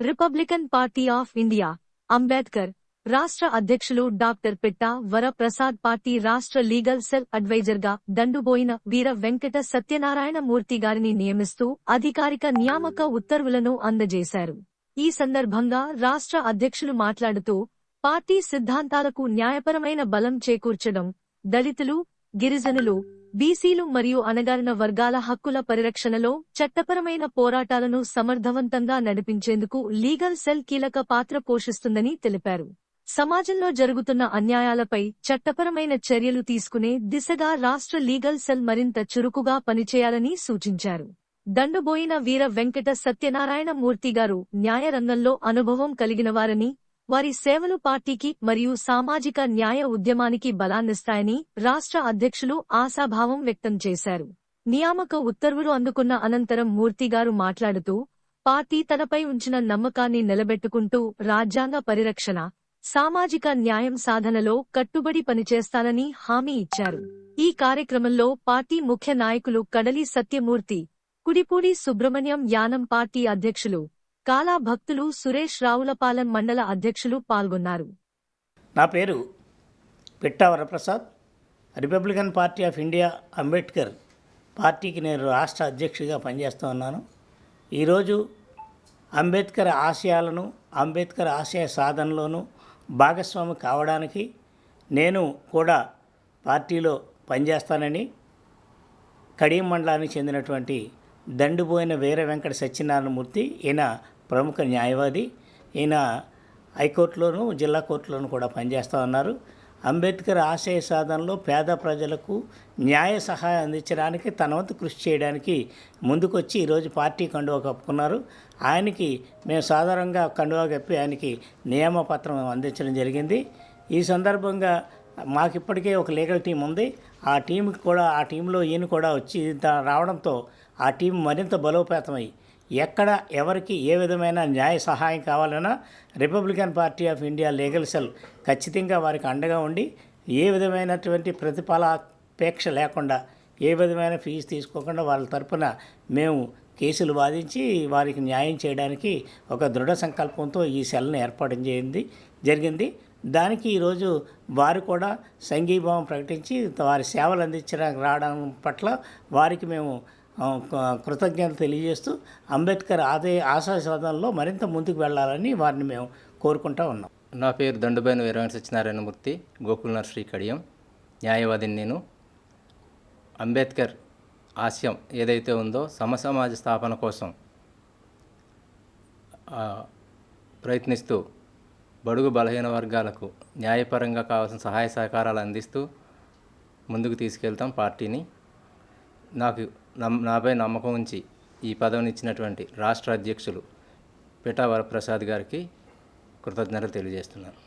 Republican party of India Ambedkar రాష్ట్ర అధ్యక్షులు doctor Pitta Varaprasad party రాష్ట్ర లీగల్ సెల్ అడ్వైజర్గా దండుబోయిన వీర వెంకట సత్యనారాయణ మూర్తి గారిని నియమిస్తూ అధికారిక నియామక ఉత్తర్వులను అందజేశారు ఈ సందర్భంగా రాష్ట్ర అధ్యక్షులు మాట్లాడుతూ పార్టీ సిద్ధాంతాలకు న్యాయపరమైన బలం చేకూర్చడం దళితులు గిరిజనులు బీసీలు మరియు అణగారిన వర్గాల హక్కుల పరిరక్షణలో చట్టపరమైన పోరాటాలను సమర్థవంతంగా నడిపించేందుకు లీగల్ సెల్ కీలక పాత్ర పోషిస్తుందని తెలిపారు. సమాజంలో జరుగుతున్న అన్యాయాలపై చట్టపరమైన చర్యలు తీసుకునే దిశగా రాష్ట్ర లీగల్ సెల్ మరింత చురుకుగా పనిచేయాలని సూచించారు. దండుబోయిన వీర వెంకట సత్యనారాయణ మూర్తిగారు న్యాయరంగంలో అనుభవం కలిగినవారని వారి సేవలు పార్టీకి మరియు సామాజిక న్యాయ ఉద్యమానికి బలాన్నిస్తాయని రాష్ట్ర అధ్యక్షులు ఆశాభావం వ్యక్తం చేశారు. నియామక ఉత్తర్వులు అందుకున్న అనంతరం మూర్తిగారు మాట్లాడుతూ పార్టీ తనపై ఉంచిన నమ్మకాన్ని నిలబెట్టుకుంటూ రాజ్యాంగ పరిరక్షణ సామాజిక న్యాయం సాధనలో కట్టుబడి పనిచేస్తానని హామీ ఇచ్చారు. ఈ కార్యక్రమంలో పార్టీ ముఖ్య నాయకులు కడలి సత్యమూర్తి కుడిపూడి సుబ్రహ్మణ్యం యానం పార్టీ అధ్యక్షులు కాలా భక్తులు సురేష్ రావులపాలెం మండల అధ్యక్షులు పాల్గొన్నారు. నా పేరు Pitta Varaprasad Republican party of India Ambedkar పార్టీకి నేను రాష్ట్ర అధ్యక్షుడిగా పనిచేస్తూ ఉన్నాను. ఈరోజు అంబేద్కర్ ఆశయాలను అంబేద్కర్ ఆశయ సాధనలోను భాగస్వామి కావడానికి నేను కూడా పార్టీలో పనిచేస్తానని కడియం మండలానికి చెందినటువంటి దండుపోయిన వీర వెంకట సత్యనారాయణమూర్తి ఈయన ప్రముఖ న్యాయవాది. ఈయన హైకోర్టులోను జిల్లా కోర్టులోను కూడా పనిచేస్తూ ఉన్నారు. అంబేద్కర్ ఆశయ సాధనలో పేద ప్రజలకు న్యాయ సహాయం అందించడానికి తన వంతు కృషి చేయడానికి ముందుకొచ్చి ఈరోజు పార్టీ కండువా కప్పుకున్నారు. ఆయనకి మేము సాధారణంగా కండువా కప్పి ఆయనకి నియామపత్రం అందించడం జరిగింది. ఈ సందర్భంగా మాకు ఇప్పటికే ఒక లీగల్ టీం ఉంది. ఆ టీంకి కూడా ఆ టీంలో ఈయన కూడా వచ్చి రావడంతో ఆ టీం మరింత బలోపేతమై ఎక్కడ ఎవరికి ఏ విధమైన న్యాయ సహాయం కావాలన్నా Republican party of India legal cell ఖచ్చితంగా వారికి అండగా ఉండి ఏ విధమైనటువంటి ప్రతిఫలాపేక్ష లేకుండా ఏ విధమైన ఫీజు తీసుకోకుండా వాళ్ళ తరపున మేము కేసులు వాదించి వారికి న్యాయం చేయడానికి ఒక దృఢ సంకల్పంతో ఈ సెల్ని ఏర్పాటు చేయింది జరిగింది. దానికి ఈరోజు వారు కూడా సంఘీభావం ప్రకటించి వారి సేవలు అందించడానికి రావడం పట్ల వారికి మేము కృతజ్ఞత తెలియజేస్తూ అంబేద్కర్ ఆదే ఆశా సాధనలో మరింత ముందుకు వెళ్ళాలని వారిని మేము కోరుకుంటా ఉన్నాం. నా పేరు దండుబైన వీరవెంకట సత్యనారాయణమూర్తి గోకుల్నాథ్ శ్రీ కడియం. న్యాయవాదిని నేను. అంబేద్కర్ ఆశయం ఏదైతే ఉందో సమసమాజ స్థాపన కోసం ప్రయత్నిస్తూ బడుగు బలహీన వర్గాలకు న్యాయపరంగా కావాల్సిన సహాయ సహకారాలు అందిస్తూ ముందుకు తీసుకెళ్తాం పార్టీని. నాకు నాపై నమ్మకం ఉంచి ఈ పదవిని ఇచ్చినటువంటి రాష్ట్ర అధ్యక్షులు పిఠా వరప్రసాద్ గారికి కృతజ్ఞతలు తెలియజేస్తున్నాను.